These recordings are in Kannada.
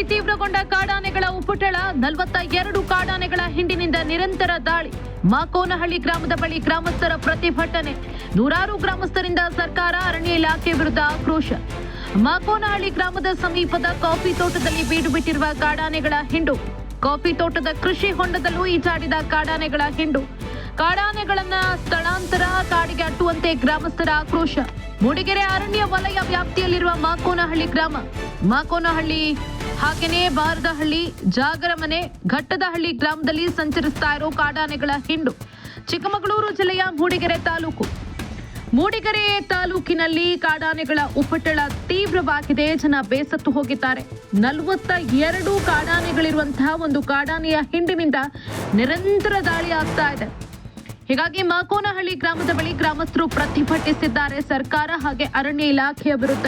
ತಾಲೂಕಿನಲ್ಲಿ ತೀವ್ರಗೊಂಡ ಕಾಡಾನೆಗಳ ಉಪಟಳ ನಲವತ್ತ ಎರಡು ಕಾಡಾನೆಗಳ ಹಿಂಡಿನಿಂದ ನಿರಂತರ ದಾಳಿ. ಮಾಕೋನಹಳ್ಳಿ ಗ್ರಾಮದ ಬಳಿ ಗ್ರಾಮಸ್ಥರ ಪ್ರತಿಭಟನೆ. ನೂರಾರು ಗ್ರಾಮಸ್ಥರಿಂದ ಸರ್ಕಾರ, ಅರಣ್ಯ ಇಲಾಖೆ ವಿರುದ್ಧ ಆಕ್ರೋಶ. ಮಾಕೋನಹಳ್ಳಿ ಗ್ರಾಮದ ಸಮೀಪದ ಕಾಫಿ ತೋಟದಲ್ಲಿ ಬೀಡು ಬಿಟ್ಟಿರುವ ಕಾಡಾನೆಗಳ ಹಿಂಡು. ಕಾಫಿ ತೋಟದ ಕೃಷಿ ಹೊಂಡದಲ್ಲೂ ಈಜಾಡಿದ ಕಾಡಾನೆಗಳ ಹಿಂಡು. ಕಾಡಾನೆಗಳನ್ನ ಸ್ಥಳಾಂತರ ಕಾಡಿಗೆ ಅಟ್ಟುವಂತೆ ಗ್ರಾಮಸ್ಥರ ಆಕ್ರೋಶ. ಮೂಡಿಗೆರೆ ಅರಣ್ಯ ವಲಯ ವ್ಯಾಪ್ತಿಯಲ್ಲಿರುವ ಮಾಕೋನಹಳ್ಳಿ ಗ್ರಾಮ. ಮಾಕೋನಹಳ್ಳಿ ಹಾಗೆಯೇ ಬಾರದಹಳ್ಳಿ, ಜಾಗರಮನೆ, ಘಟ್ಟದಹಳ್ಳಿ ಗ್ರಾಮದಲ್ಲಿ ಸಂಚರಿಸ್ತಾ ಇರೋ ಕಾಡಾನೆಗಳ ಹಿಂಡು. ಚಿಕ್ಕಮಗಳೂರು ಜಿಲ್ಲೆಯ ಮೂಡಿಗೆರೆ ತಾಲೂಕು. ಮೂಡಿಗೆರೆ ತಾಲೂಕಿನಲ್ಲಿ ಕಾಡಾನೆಗಳ ಉಪಟಳ ತೀವ್ರವಾಗಿದೆ. ಜನ ಬೇಸತ್ತು ಹೋಗಿದ್ದಾರೆ. ನಲವತ್ತ ಎರಡು ಕಾಡಾನೆಗಳಿರುವಂತಹ ಒಂದು ಕಾಡಾನೆಯ ಹಿಂಡಿನಿಂದ ನಿರಂತರ ದಾಳಿ ಆಗ್ತಾ ಇದೆ. ಹೀಗಾಗಿ ಮಾಕೋನಹಳ್ಳಿ ಗ್ರಾಮದ ಬಳಿ ಗ್ರಾಮಸ್ಥರು ಪ್ರತಿಭಟಿಸಿದ್ದಾರೆ. ಸರ್ಕಾರ ಹಾಗೆ ಅರಣ್ಯ ಇಲಾಖೆಯ ವಿರುದ್ಧ.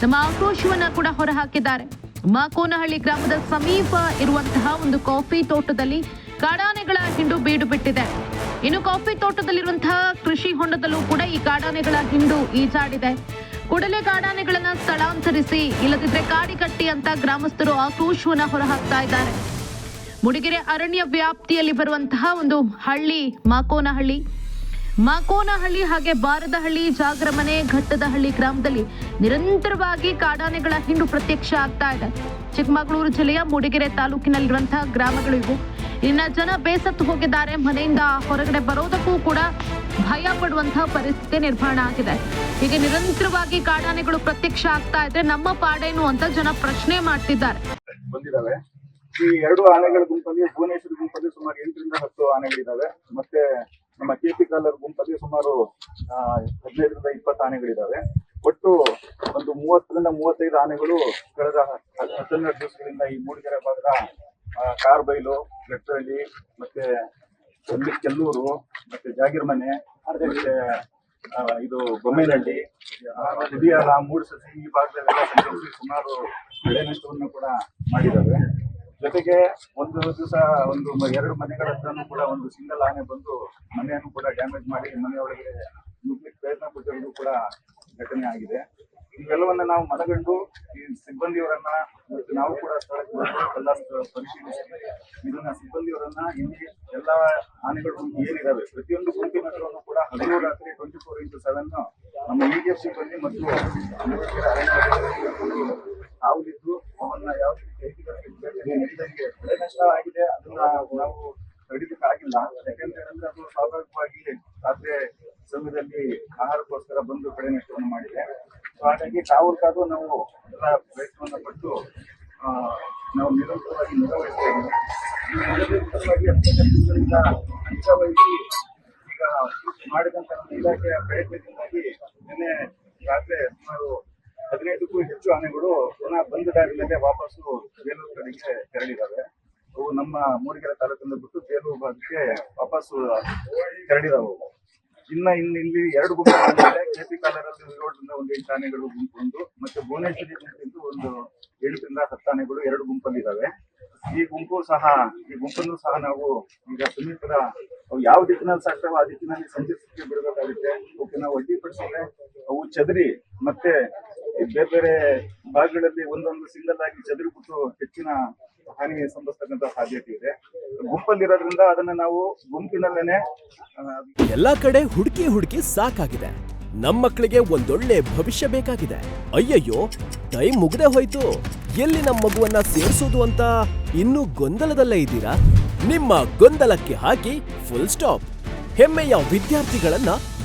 ತಮ್ಮ ಆಕ್ರೋಶವನ್ನ ಕೂಡ ಹೊರಹಾಕಿದ್ದಾರೆ. ಮಾಕೋನಹಳ್ಳಿ ಗ್ರಾಮದ ಸಮೀಪ ಇರುವಂತಹ ಒಂದು ಕಾಫಿ ತೋಟದಲ್ಲಿ ಕಾಡಾನೆಗಳ ಹಿಂಡು ಬೀಡು ಬಿಟ್ಟಿದೆ. ಇನ್ನು ಕಾಫಿ ತೋಟದಲ್ಲಿರುವಂತಹ ಕೃಷಿ ಹೊಂಡದಲ್ಲೂ ಕೂಡ ಈ ಕಾಡಾನೆಗಳ ಹಿಂಡು ಈಜಾಡಿದೆ. ಕೂಡಲೇ ಕಾಡಾನೆಗಳನ್ನ ಸ್ಥಳಾಂತರಿಸಿ, ಇಲ್ಲದಿದ್ರೆ ಕಾಡಿ ಕಟ್ಟಿ ಅಂತ ಗ್ರಾಮಸ್ಥರು ಆಕ್ರೋಶವನ್ನ ಹೊರಹಾಕ್ತಾ ಇದ್ದಾರೆ. ಮುಡಿಗೆರೆ ಅರಣ್ಯ ವ್ಯಾಪ್ತಿಯಲ್ಲಿ ಬರುವಂತಹ ಒಂದು ಹಳ್ಳಿ ಮಾಕೋನಹಳ್ಳಿ. ಮಾಕೋನಹಳ್ಳಿ ಹಾಗೆ ಬಾರದಹಳ್ಳಿ, ಜಾಗರಮನೆ, ಘಟ್ಟದಹಳ್ಳಿ ಗ್ರಾಮದಲ್ಲಿ ನಿರಂತರವಾಗಿ ಕಾಡಾನೆಗಳ ಹಿಂಡು ಪ್ರತ್ಯಕ್ಷ ಆಗ್ತಾ ಇದೆ. ಚಿಕ್ಕಮಗಳೂರು ಜಿಲ್ಲೆಯ ಮೂಡಿಗೆರೆ ತಾಲೂಕಿನಲ್ಲಿರುವಂತಹ ಗ್ರಾಮಗಳು ಇವು. ಇನ್ನ ಜನ ಬೇಸತ್ತು ಹೋಗಿದ್ದಾರೆ. ಮನೆಯಿಂದ ಹೊರಗಡೆ ಬರೋದಕ್ಕೂ ಕೂಡ ಭಯ ಪಡುವಂತಹ ಪರಿಸ್ಥಿತಿ ನಿರ್ಮಾಣ ಆಗಿದೆ. ಹೀಗೆ ನಿರಂತರವಾಗಿ ಕಾಡಾನೆಗಳು ಪ್ರತ್ಯಕ್ಷ ಆಗ್ತಾ ಇದ್ರೆ ನಮ್ಮ ಪಾಡೇನು ಅಂತ ಜನ ಪ್ರಶ್ನೆ ಮಾಡ್ತಿದ್ದಾರೆ. ಈ ಎರಡು ಆನೆಗಳ ಗುಂಪಲ್ಲಿ ಭುವನೇಶ್ವರ ಗುಂಪಲ್ಲಿ ಸುಮಾರು ಎಂಟರಿಂದ ಹತ್ತು ಆನೆಗಳಿದ್ದಾವೆ. ಮತ್ತೆ ನಮ್ಮ ಕೆಪಿ ಕಾಲರ್ ಗುಂಪಲ್ಲಿ ಸುಮಾರು ಹದಿನೈದರಿಂದ ಇಪ್ಪತ್ತು ಆನೆಗಳಿದ್ದಾವೆ ಒಟ್ಟು ಒಂದು ಮೂವತ್ತರಿಂದ ಮೂವತ್ತೈದು ಆನೆಗಳು ಕಳೆದ ಹತ್ತೆರಡು ದಿವಸಗಳಿಂದ ಈ ಮೂಡಿಗೆರೆ ಭಾಗದ ಕಾರ್ಬೈಲು ಬೆಟ್ಟಹಳ್ಳಿ ಮತ್ತೆ ಕೆಲ್ಲೂರು ಮತ್ತೆ ಜಾಗಿರ್ಮನೆ ಮತ್ತೆ ಇದು ಬೊಮ್ಮೇನಹಳ್ಳಿ ಹಿರಿಯಾಲ ಮೂಡಸಸಿ ಈ ಭಾಗದಲ್ಲೆಲ್ಲ ಸಂಚರಿಸಿ ಸುಮಾರು ಬೆಳೆ ನಷ್ಟವನ್ನು ಕೂಡ ಮಾಡಿದ್ದಾವೆ ಜೊತೆಗೆ ಒಂದು ದಿವಸ ಒಂದು ಎರಡು ಮನೆಗಳ ಹತ್ರನೂ ಕೂಡ ಒಂದು ಸಿಂಗಲ್ ಆನೆ ಬಂದು ಮನೆಯನ್ನು ಕೂಡ ಡ್ಯಾಮೇಜ್ ಮಾಡಿ ಮನೆಯೊಳಗೆ ನುಗ್ಲಿಕ್ಕೆ ಪ್ರಯತ್ನ ಪಟ್ಟಿರೋದು ಕೂಡ ಘಟನೆ ಆಗಿದೆ. ಇವೆಲ್ಲವನ್ನ ನಾವು ಮನಗಂಡು ಈ ಸಿಬ್ಬಂದಿಯವರನ್ನ ನಾವು ಕೂಡ ಸ್ಥಳಕ್ಕೆ ಎಲ್ಲ ಪರಿಶೀಲಿಸಿ ಇದನ್ನ ಸಿಬ್ಬಂದಿಯವರನ್ನ ಇಲ್ಲಿ ಎಲ್ಲ ಆನೆಗಳು ಏನಿದಾವೆ, ಪ್ರತಿಯೊಂದು ಗುಂಪಿನ ಹತ್ರನೂ ಕೂಡ ಹಗಲು ರಾತ್ರಿ ಟ್ವೆಂಟಿ ಫೋರ್ ಇಂಟು ಸೆವೆನ್ ನಮ್ಮ ಇ ಡಿ ಎಫ್ ಸಿಬ್ಬಂದಿ ಮತ್ತು ಆಗುದಿದ್ದು ಅವನ್ನ ಯಾವ ನಡೀದಂಗೆ ಬೆಳೆ ನಷ್ಟ ಆಗಿದೆ ಅದನ್ನ ನಾವು ತಡಿಲಿಕ್ಕೆ ಆಗಿಲ್ಲ ಯಾಕಂತ ಹೇಳಿದ್ರೆ ಅದು ಸ್ವಾಭಾವಿಕವಾಗಿ ರಾತ್ರಿ ಸಮಯದಲ್ಲಿ ಆಹಾರಕ್ಕೋಸ್ಕರ ಬಂದು ಬೆಳೆ ನಷ್ಟವನ್ನು ಮಾಡಿದೆ ಸೊ ಹಾಗಾಗಿ ಕಾದು ನಾವು ಎಲ್ಲ ಪ್ರಯತ್ನವನ್ನ ಪಟ್ಟು ನಾವು ನಿರಂತರವಾಗಿ ನಿರ್ವಹಿಸ್ತಾ ಇದ್ದೀವಿ ನಿರಂತರವಾಗಿ ಅತ್ಯಂತ ಈಗ ಮಾಡಿದಂತ ನಮ್ಮ ಇಲಾಖೆಯ ಪ್ರಯತ್ನದಿಂದಾಗಿ ನಿನ್ನೆ ರಾತ್ರಿ ಸುಮಾರು ಹದಿನೈದಕ್ಕೂ ಹೆಚ್ಚು ಆನೆಗಳು ಪುನಃ ಬಂದ ಮೇಲೆ ವಾಪಸ್ಸು ಬೇಲೂರು ಕಡೆಗೆ ತೆರಳಿದಾವೆ. ಅವು ನಮ್ಮ ಮೂಡಿಗೆರೆ ತಾಲೂಕಿಂದ ಬಿಟ್ಟು ಬೇಲೂರು ಭಾಗಕ್ಕೆ ವಾಪಸ್ಸು ತೆರಳಿದಾವೆ. ಇನ್ನ ಇನ್ನು ಇಲ್ಲಿ ಎರಡು ಗುಂಪು ಕೆಪಿ ಕಾಲರಲ್ಲಿ ಏಳರಿಂದ ಒಂದು ಎಂಟು ಆನೆಗಳು ಗುಂಪು ಒಂದು ಮತ್ತೆ ಭುವನೇಶ್ವರಿ ಗುಂಪಿಂದು ಒಂದು ಎಂಟರಿಂದ ಹತ್ತು ಆನೆಗಳು ಎರಡು ಗುಂಪಲ್ಲಿದ್ದಾವೆ ಈ ಗುಂಪು ಸಹ, ಈ ಗುಂಪನ್ನು ಸಹ ನಾವು ಈಗ ಸಮೀಪದ ಅವು ಯಾವ ದಿಕ್ಕಿನಲ್ಲಿ ಸಾಕ್ತಾವೋ ಆ ದಿಕ್ಕಿನಲ್ಲಿ ಸಂಚರಿಸಲಿಕ್ಕೆ ಬಿಡಬೇಕಾಗುತ್ತೆ. ಅವಕ್ಕೆ ನಾವು ಅಡ್ಡಿಪಡಿಸಿದ್ರೆ ಅವು ಚದರಿ ಮತ್ತೆ ಬೇರೆ ಬೇರೆ ಭಾಗಗಳಲ್ಲಿ ಒಂದೊಂದು ಸಿಂಗಲ್ ಆಗಿ ಚದುರಿಬಿಟ್ಟು ಹೆಚ್ಚಿನ ಹಾನಿ ಸಂಭವಿಸ್ತಕ್ಕಂಥ ಸಾಧ್ಯತೆ ಇದೆ. ಗುಂಪಲ್ಲಿರೋದ್ರಿಂದ ಅದನ್ನ ನಾವು ಗುಂಪಿನಲ್ಲೇನೆ ಎಲ್ಲಾ ಕಡೆ ಹುಡುಕಿ ಹುಡುಕಿ ಸಾಕಾಗಿದೆ. ನಮ್ಮ ಮಕ್ಕಳಿಗೆ ಒಂದೊಳ್ಳೆ ಭವಿಷ್ಯ ಬೇಕಾಗಿದೆ. ಅಯ್ಯಯ್ಯೋ, ಟೈಮ್ ಮುಗ್ದೇ ಹೋಯ್ತು. ಎಲ್ಲಿ ನಮ್ಮ ಮಗುವನ್ನ ಸೇರಿಸೋದು ಅಂತ ಇನ್ನೂ ಗೊಂದಲದಲ್ಲೇ ಇದ್ದೀರಾ? ನಿಮ್ಮ ಗೊಂದಲಕ್ಕೆ ಹಾಕಿ ಫುಲ್ ಸ್ಟಾಪ್ ಹೆಮ್ಮೆಯ ವಿದ್ಯಾರ್ಥಿಗಳನ್ನ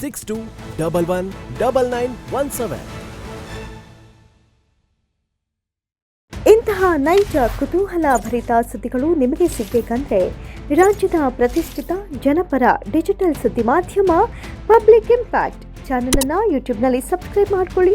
Six two double one double nine one seven ಇಂತಹ ನೈಜ ಕುತೂಹಲ ಭರಿತ ಸುದ್ದಿಗಳು ನಿಮಗೆ ಸಿಗಬೇಕಂದ್ರೆ ರಾಜ್ಯದ ಪ್ರತಿಷ್ಠಿತ ಜನಪರ ಡಿಜಿಟಲ್ ಸುದ್ದಿ ಮಾಧ್ಯಮ ಪಬ್ಲಿಕ್ ಇಂಪ್ಯಾಕ್ಟ್ ಚಾನಲನ್ನು ಯೂಟ್ಯೂಬ್ನಲ್ಲಿ ಸಬ್ಸ್ಕ್ರೈಬ್ ಮಾಡ್ಕೊಳ್ಳಿ.